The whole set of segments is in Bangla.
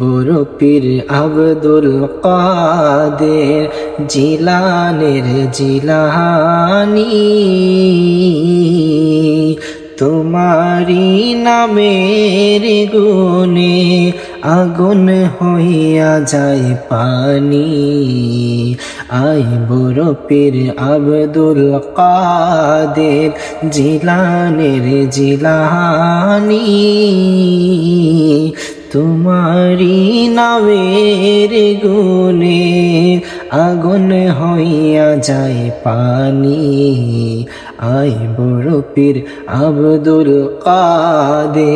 বরপির আব্দুল কাদের জিলানের জিলানি। তোমারি নামের গুনে আগুন হইয়া যায় পানি। আই বরপির আব্দুল কাদের জিলানের জিলানি। তোমারি নামের গুনে আগুন হইয়া যায় পানি। আই বড় পীর আব্দুল কাদের।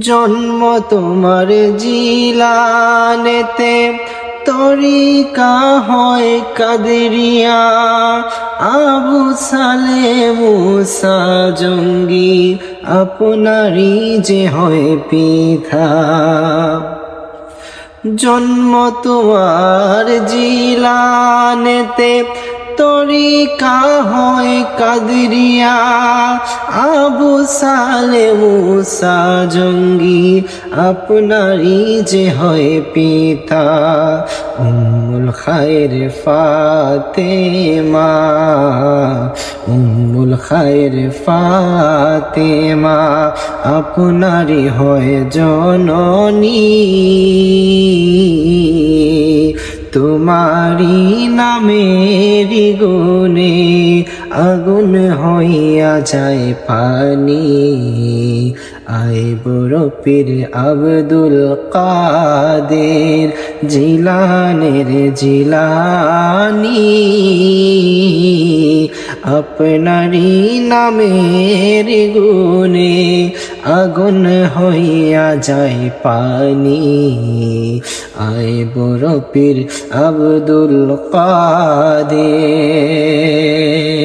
জন্ম তোমার জিলানেতে তরিকা হয় কাদেরিয়া। আবু সালে মুসা জঙ্গি আপনারই যে হয় পিথা জন্ম তোমার জিলানেতে তরিকা হয় কাদরিয়া, আবু সালে মুসা জঙ্গি আপনারই যে হয় পিতা, উম্মুল খায়ের ফাতেমা, উম্মুল খায়ের ফাতেমা আপনারই হয় জননী। তোমারি নামের গুনে আগুন হইয়া যায় পানি। আই বড় পীর আব্দুল কাদের জিলানের জিলানি। আপনারি নামের গুনে আগুন হইয়া যায় পানি। আয় বড় পীর আব্দুল কাদের